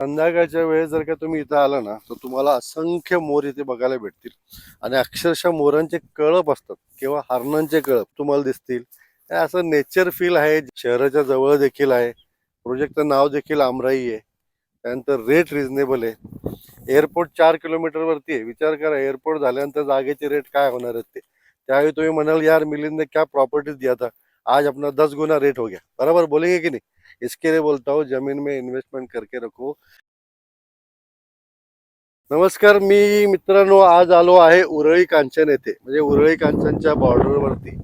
संध्याकाळच्या वेळेस जर का तुम्ही इथं आला ना तर तुम्हाला असंख्य मोर इथे बघायला भेटतील. आणि अक्षरशः मोरांचे कळप असतात किंवा हरणांचे कळप तुम्हाला दिसतील. असं नेचर फील आहे शहराच्या जवळ देखील आहे. प्रोजेक्टचं नाव देखील आमराई आहे. त्यानंतर रेट रिझनेबल आहे. एअरपोर्ट चार किलोमीटर वरती आहे. विचार करा एअरपोर्ट झाल्यानंतर जागेचे रेट काय होणार आहेत ते. त्यावेळी तुम्ही म्हणाल यार मिलिंद क्या प्रॉपर्टीज दिया था? आज अपना दस गुना रेट हो गया. बरोबर बोलेंगे की नाही? इसके लिए बोलता हूँ जमीन में इन्वेस्टमेंट करके रखो। नमस्कार मी मित्रांनो आज आलो आहे उरळी कांचन येथे. म्हणजे उरळी कांचनच्या बॉर्डरवरती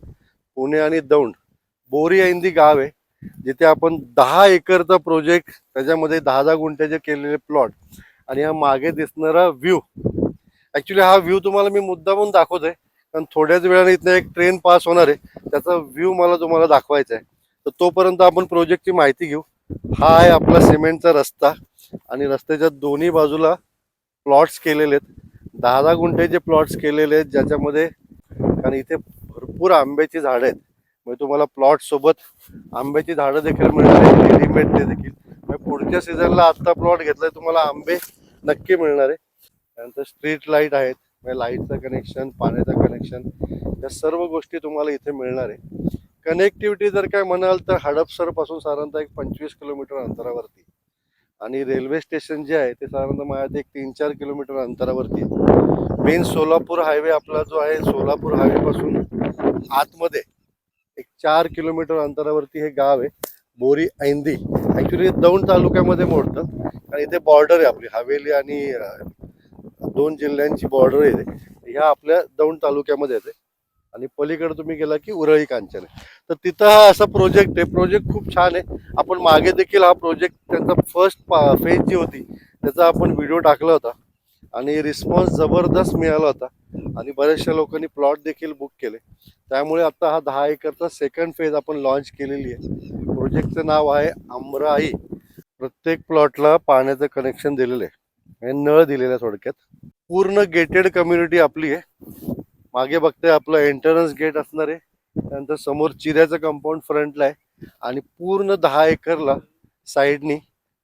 पुणे आणि दौंड. बोरी ऐंदी गाव आहे जिथे आपण दहा एकरचा प्रोजेक्ट त्याच्यामध्ये दहा दहा गुंठ्याचे केलेले प्लॉट आणि हा मागे दिसणारा व्ह्यू ऍक्च्युली हा व्ह्यू तुम्हाला मी मुद्दामून दाखवतोय कारण थोड्याच वेळाने इथनं एक ट्रेन पास होणार आहे त्याचा व्ह्यू मला तुम्हाला दाखवायचा आहे. तर तोपर्यंत आपण प्रोजेक्टची माहिती घेऊ. हा आहे आपला सिमेंटचा रस्ता आणि रस्त्याच्या दोन्ही बाजूला प्लॉट्स केलेले आहेत. दहा दहा गुंठ्याचे प्लॉट्स केलेले आहेत ज्याच्यामध्ये कारण इथे भरपूर आंब्याची झाडं आहेत. म्हणजे तुम्हाला प्लॉट सोबत आंब्याची झाडं देखील मिळणार आहे रेडीमेड ते देखील. म्हणजे पुढच्या सीझनला आत्ता प्लॉट घेतलाय तुम्हाला आंबे नक्की मिळणार आहे. त्यानंतर स्ट्रीट लाइट आहेत म्हणजे लाईटचं कनेक्शन पाण्याचं कनेक्शन या सर्व गोष्टी तुम्हाला इथे मिळणार आहे. कनेक्टिव्हिटी जर काय म्हणाल तर हडपसरपासून साधारणतः एक पंचवीस किलोमीटर अंतरावरती. आणि रेल्वे स्टेशन जे आहे ते साधारणतः माझ्या एक तीन चार किलोमीटर अंतरावरती. मेन सोलापूर हायवे आपला जो आहे सोलापूर हायवे पासून आतमध्ये एक चार किलोमीटर अंतरावरती हे गाव आहे बोरी ऐंदी. ऍक्च्युली दौंड तालुक्यामध्ये मोडतं. आणि इथे बॉर्डर आहे आपली हवेली आणि दोन जिल्ह्यांची बॉर्डर आहे ह्या आपल्या दौंड तालुक्यामध्ये येते. आणि पलीकडे तुम्ही गेला की उरळी कांचन. आहे तर तिथं हा असा प्रोजेक्ट आहे. प्रोजेक्ट खूप छान आहे. आपण मागे देखील हा प्रोजेक्ट त्यांचा फर्स्ट फेज जी होती त्याचा आपण व्हिडिओ टाकला होता. आणि रिस्पॉन्स जबरदस्त मिळाला होता. आणि बऱ्याचशा लोकांनी प्लॉट देखील बुक केले. त्यामुळे आता हा दहा एकरचा सेकंड फेज आपण लॉन्च केलेली आहे. प्रोजेक्टचं नाव आहे अमराई प्रत्येक प्लॉटला पाण्याचं कनेक्शन दिलेलं आहे. आणि नळ दिलेलं आहे थोडक्यात. पूर्ण गेटेड कम्युनिटी आपली आहे. मागे बघते आपलं एंट्रन्स गेट असणार आहे. त्यानंतर समोर चिऱ्याचं कंपाऊंड फ्रंटला आहे. आणि पूर्ण दहा एकरला साईडनी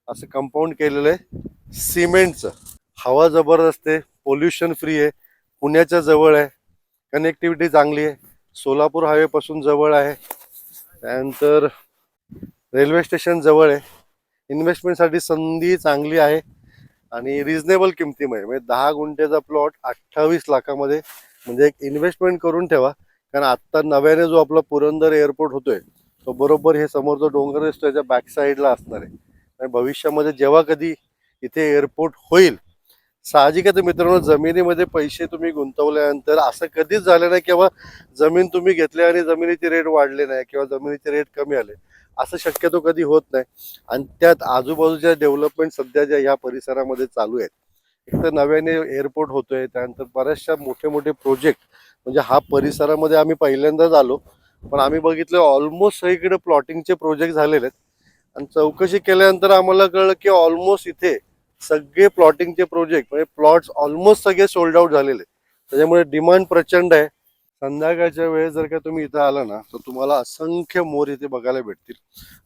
असं कंपाऊंड केलेलं आहे. सिमेंटचं हवा जबरदस्त आहे. पोल्युशन फ्री आहे. पुण्याच्या जवळ आहे. कनेक्टिव्हिटी चांगली आहे. सोलापूर हायवेपासून जवळ आहे. त्यानंतर रेल्वे स्टेशन जवळ आहे. इन्व्हेस्टमेंटसाठी संधी चांगली आहे. आणि रिजनेबल किमतीमध्ये म्हणजे दहा गुंठ्याचा प्लॉट अठ्ठावीस लाखामध्ये म्हणजे एक इन्व्हेस्टमेंट करून ठेवा. कारण आत्ता नव्याने जो आपला पुरंदर एअरपोर्ट होतोय तो बरोबर हे समोरचा डोंगर असतो त्याच्या बॅक साईडला असणार आहे. आणि भविष्यामध्ये जेव्हा कधी इथे एअरपोर्ट होईल साहजिक मित्रांनो जमिनीमध्ये पैसे तुम्ही गुंतवल्यानंतर असं कधीच झालं नाही किंवा जमीन तुम्ही घेतली आणि जमिनीचे रेट वाढले नाही किंवा जमिनीचे रेट कमी आले. असं शक्यतो कधी होत नाही. आणि त्यात आजूबाजूच्या डेव्हलपमेंट सध्या ज्या ह्या परिसरामध्ये चालू आहेत एक तर नव्याने एअरपोर्ट होतोय त्यानंतर बऱ्याचशा मोठे मोठे प्रोजेक्ट म्हणजे हा परिसरामध्ये आम्ही पहिल्यांदाच आलो पण आम्ही बघितलं ऑलमोस्ट सगळीकडे प्लॉटिंगचे प्रोजेक्ट झालेले आहेत. आणि चौकशी केल्यानंतर आम्हाला कळलं की ऑलमोस्ट इथे सगळे प्लॉटिंगचे प्रोजेक्ट म्हणजे प्लॉट्स ऑलमोस्ट सगळे सोल्ड आउट झालेले आहेत. त्याच्यामुळे डिमांड प्रचंड आहे. संध्याकाळच्या वेळेस जर का तुम्ही इथं आला ना तर तुम्हाला असंख्य मोर इथे बघायला भेटतील.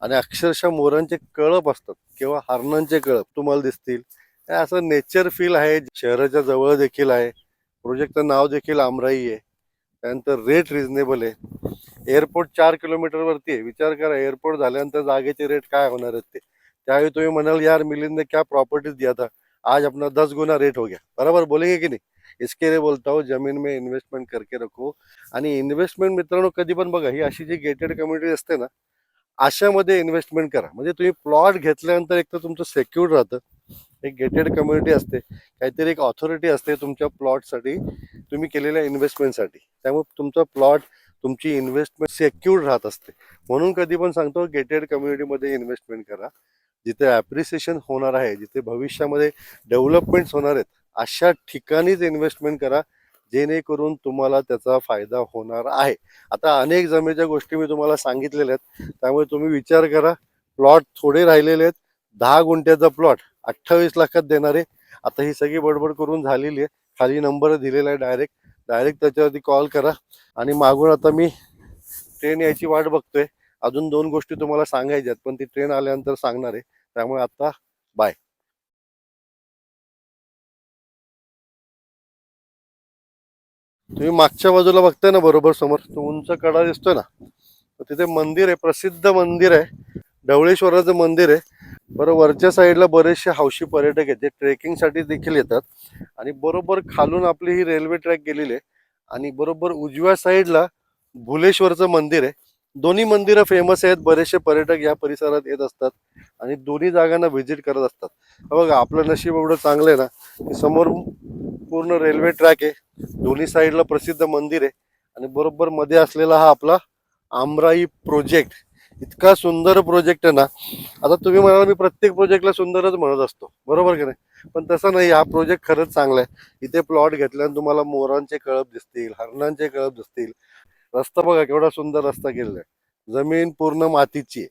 आणि अक्षरशः मोरांचे कळप असतात किंवा हरणांचे कळप तुम्हाला दिसतील. असं नेचर फील आहे शहराच्या जवळ देखील आहे. प्रोजेक्टचं नाव देखील आमराई आहे. त्यानंतर रेट रिझनेबल आहे. एअरपोर्ट चार किलोमीटर वरती आहे. विचार करा एअरपोर्ट झाल्यानंतर जागेचे रेट काय होणार आहेत ते. त्यावेळी तुम्ही म्हणाल यार मिलिंद क्या प्रॉपर्टीज दिया था? आज अपना दस गुना रेट हो गया. बरोबर? बोलेंगे की नाही? इसके लिए बोलता हो जमीन में इन्व्हेस्टमेंट करके रखो. आणि इन्व्हेस्टमेंट मित्रांनो कधी पण बघा ही अशी जी गेटेड कम्युनिटी असते ना अशामध्ये इन्व्हेस्टमेंट करा. म्हणजे तुम्ही प्लॉट घेतल्यानंतर एक तर तुमचं सेक्युर्ड राहतं. एक गेटेड कम्युनिटी असते. काहीतरी एक ऑथॉरिटी असते तुमच्या प्लॉटसाठी तुम्ही केलेल्या इन्व्हेस्टमेंटसाठी त्यामुळे तुमचा प्लॉट तुमची इन्व्हेस्टमेंट सेक्युर्ड राहत असते. म्हणून कधी पण सांगतो गेटेड कम्युनिटीमध्ये इन्व्हेस्टमेंट करा. जिथे ॲप्रिसिएशन होणार आहे जिथे भविष्यामध्ये डेव्हलपमेंट्स होणार आहेत अशा ठिकाणीच इन्व्हेस्टमेंट करा जेणेकरून तुम्हाला त्याचा फायदा होणार आहे. आता अनेक जमेच्या गोष्टी मी तुम्हाला सांगितलेल्या आहेत. त्यामुळे तुम्ही विचार करा. प्लॉट थोडे राहिलेले आहेत. दहा गुंठ्याचा प्लॉट अठ्ठावीस लाखात देणार आहे. आता ही सगळी बडबड करून झालेली आहे. खाली नंबर दिलेला आहे डायरेक्ट डायरेक्ट त्याच्यावरती कॉल करा. आणि मागून आता मी ट्रेन यायची वाट बघतोय. अजून दोन गोष्टी तुम्हाला सांगायच्या आहेत पण ती ट्रेन आल्यानंतर सांगणार आहे. त्यामुळे आता बाय तुम्ही मागच्या बाजूला बघताय ना बरोबर समोर तो उंच कडा दिसतोय ना. तिथे मंदिर आहे प्रसिद्ध मंदिर आहे. ढवळेश्वराचं मंदिर आहे. बरं वरच्या साईडला बरेचसे हौशी पर्यटक आहेत जे ट्रेकिंगसाठी देखील येतात. आणि बरोबर खालून आपली ही रेल्वे ट्रॅक गेलेली आहे. आणि बरोबर उजव्या साईडला भुलेश्वरचं मंदिर आहे. दोन्ही मंदिरं फेमस आहेत बरेचसे पर्यटक या परिसरात येत असतात आणि दोन्ही जागांना व्हिजिट करत असतात. बघा आपलं नशीब एवढं चांगलं आहे ना की समोर पूर्ण रेल्वे ट्रॅक आहे. दोन्ही साईडला प्रसिद्ध मंदिर आहे. आणि बरोबर मध्ये असलेला हा आपला आमराई प्रोजेक्ट इतका सुंदर प्रोजेक्ट आहे ना आता तुम्ही म्हणाला मी प्रत्येक प्रोजेक्टला सुंदरच म्हणत असतो. बरोबर की नाही? पण तसं नाही हा प्रोजेक्ट खरंच चांगला आहे. इथे प्लॉट घेतल्यानं तुम्हाला मोरांचे कळप दिसतील हरणांचे कळप दिसतील. रस्ता बघा केवढा सुंदर रस्ता केलेला आहे. जमीन पूर्ण मातीची आहे.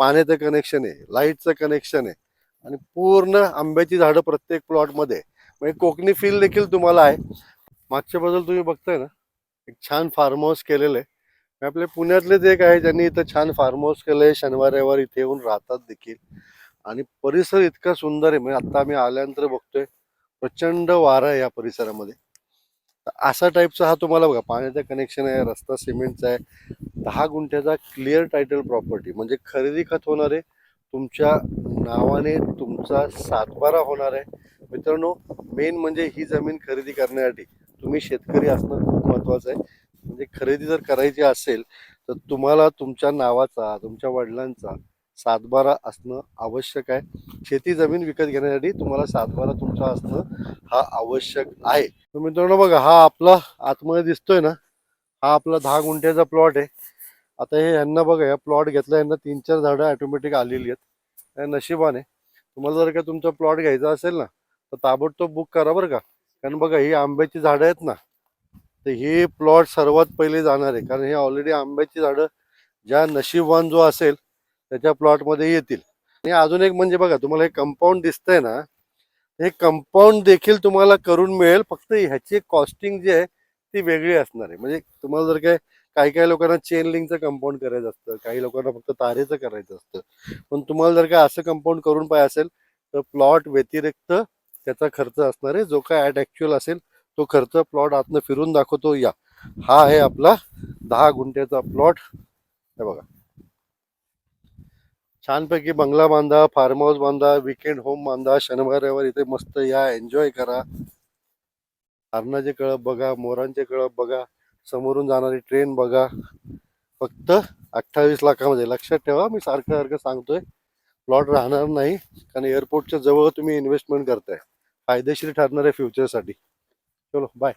पाण्याचं कनेक्शन आहे लाईटचं कनेक्शन आहे. आणि पूर्ण आंब्याची झाडं प्रत्येक प्लॉटमध्ये म्हणजे कोकणी फील देखील तुम्हाला आहे. मागच्या बद्दल तुम्ही बघताय ना एक छान फार्म हाऊस केलेलं आहे. आपले पुण्यातलेच एक आहे ज्यांनी इथं छान फार्म हाऊस केलंय शनिवार रविवार इथे येऊन राहतात देखील. आणि परिसर इतका सुंदर आहे म्हणजे आता आम्ही आल्यानंतर बघतोय प्रचंड वारा आहे या परिसरामध्ये. असा टाईपचा हा तुम्हाला बघा पाण्याचं कनेक्शन आहे रस्ता सिमेंटचा आहे. दहा गुंठ्याचा क्लिअर टायटल प्रॉपर्टी म्हणजे खरेदी खत होणार आहे तुमच्या नावाने तुमचा सातबारा होणार आहे. मित्रांनो मेन म्हणजे ही जमीन खरेदी करण्यासाठी तुम्ही शेतकरी असणं खूप महत्वाचं आहे. ते खरेदी जर करायची असेल तर तुम्हाला तुमच्या नावाचा तुमच्या वडिलांचा सातबारा असणं आवश्यक आहे. शेती जमीन विकत घेण्यासाठी तुम्हाला सातबारा तुमचा असणं हा आवश्यक आहे. तर मित्रांनो बघा हा आपला आतमध्ये दिसतोय ना हा आपला दहा गुंठ्याचा प्लॉट आहे. आता हे यांना बघा या प्लॉट घेतला यांना तीन चार झाडं ऑटोमॅटिक आलेली आहेत. नशिबाने. तुम्हाला जर का तुमचा प्लॉट घ्यायचा असेल ना तर ताबडतोब बुक करा बरं का. कारण बघा ही आंब्याची झाडं आहेत ना तर हे प्लॉट सर्वात पहिले जाणार आहे. कारण हे ऑलरेडी आंब्याची झाडं ज्या नशीबवान जो असेल त्याच्या प्लॉटमध्ये येतील. आणि अजून एक म्हणजे बघा तुम्हाला हे कंपाऊंड दिसतंय ना हे कंपाऊंड देखील तुम्हाला करून मिळेल. फक्त ह्याची कॉस्टिंग जी आहे ती वेगळी असणार आहे. म्हणजे तुम्हाला जर काय काही काही लोकांना चेन लिंकचं कंपाऊंड करायचं असतं काही लोकांना फक्त तारेचं करायचं असतं. पण तुम्हाला जर काय असं कंपाऊंड करून पाहिजे असेल तर प्लॉट व्यतिरिक्त त्याचा खर्च असणार आहे. जो काय ॲट ॲक्च्युअल असेल तो खर्च प्लॉट आतनं फिरून दाखवतो. या. हा आहे आपला दहा गुंठ्याचा प्लॉट. हे बघा. छानपैकी बंगला बांधा फार्म हाऊस बांधा विकेंड होम बांधा शनिवार रविवार इथे मस्त या. एन्जॉय करा. हरणाचे कळप बघा मोरांचे कळप बघा समोरून जाणारी ट्रेन बघा. फक्त अठ्ठावीस लाखामध्ये. लक्षात ठेवा मी सारखं सारखं सांगतोय. प्लॉट राहणार नाही कारण एअरपोर्टच्या जवळ तुम्ही इन्व्हेस्टमेंट करताय. फायदेशीर ठरणार आहे फ्युचरसाठी চলো বাই